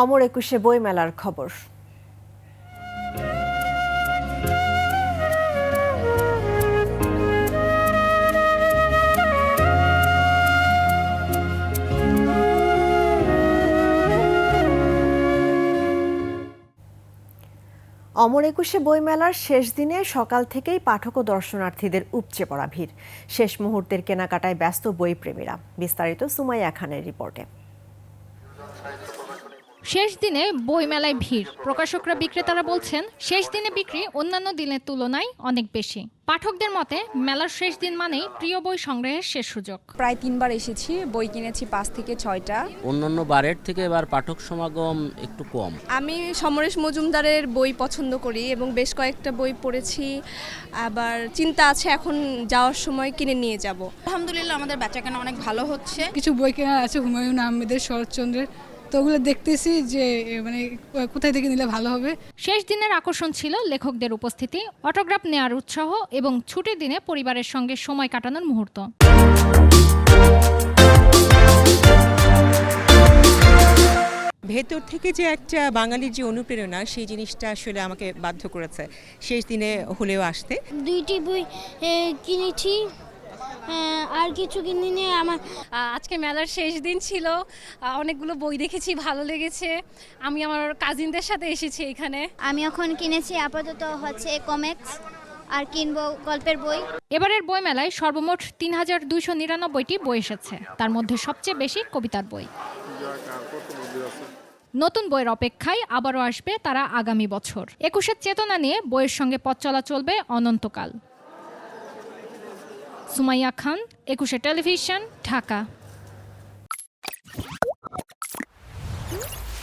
অমর একুশে বইমেলার খবর। অমর একুশে বইমেলার শেষ দিনে সকাল থেকেই পাঠক ও দর্শনার্থীদের উপচে পড়া ভিড়। শেষ মুহূর্তের কেনাকাটায় ব্যস্ত বইপ্রেমীরা। বিস্তারিত সুমাইয়া খানের রিপোর্টে। শেষ দিনে বইমেলায় ভিড়। প্রকাশকরা বিক্রেতারা বলছেন শেষ দিনে বিক্রি অন্যান্য দিনের তুলনায় অনেক বেশি। পাঠকদের মতে মেলার শেষ দিন মানেই প্রিয় বই সংগ্রহের শেষ সুযোগ। প্রায় তিনবার এসেছি বই কিনেছি পাঁচ থেকে ছয়টা। অন্যান্য বারের থেকে এবার পাঠক সমাগম একটু কম। আমি সমরেশ মজুমদারের বই পছন্দ করি এবং বেশ কয়েকটা বই পড়েছি। আবার চিন্তা আছে এখন যাওয়ার সময় কিনে নিয়ে যাব। আলহামদুলিল্লাহ আমাদের বেচাকেনা অনেক ভালো হচ্ছে। কিছু বই কেনার আছে হুমায়ুন আহমেদের শরৎচন্দ্রের। তো ওগুলো দেখতেছি যে মানে কোথায় থেকে নিলে ভালো হবে। শেষ দিনের আকর্ষণ ছিল লেখকদের উপস্থিতি অটোগ্রাফ নেওয়ার উৎসাহ এবং ছুটির দিনে পরিবারের সঙ্গে সময় কাটানোর মুহূর্ত। ভেতর থেকে যে একটা বাঙালির যে অনুপ্রেরণা সেই জিনিসটা আসলে আমাকে বাধ্য করেছে। শেষ দিনে হলেও আসতে। দুইটি বই কিনেছি। আর কিছু কিনিনি আমার আজকে মেলার শেষ দিন ছিল। অনেকগুলো বই দেখেছি ভালো লেগেছে। আমি আমার কাজিনদের সাথে এসেছি এখানে। আমি এখন কিনেছি আপাতত হচ্ছে কমিক্স আর কিনবো গল্পের বই। এবারের বইমেলায় সর্বমোট তিন হাজার দুইশো নিরানব্বইটি বই এসেছে। তার মধ্যে সবচেয়ে বেশি কবিতার বই। নতুন বইয়ের অপেক্ষায় আবারও আসবে তারা আগামী বছর। একুশের চেতনা নিয়ে বইয়ের সঙ্গে পথ চলা চলবে অনন্তকাল। সুমাইয়া খান একুশে টেলিভিশন ঢাকা।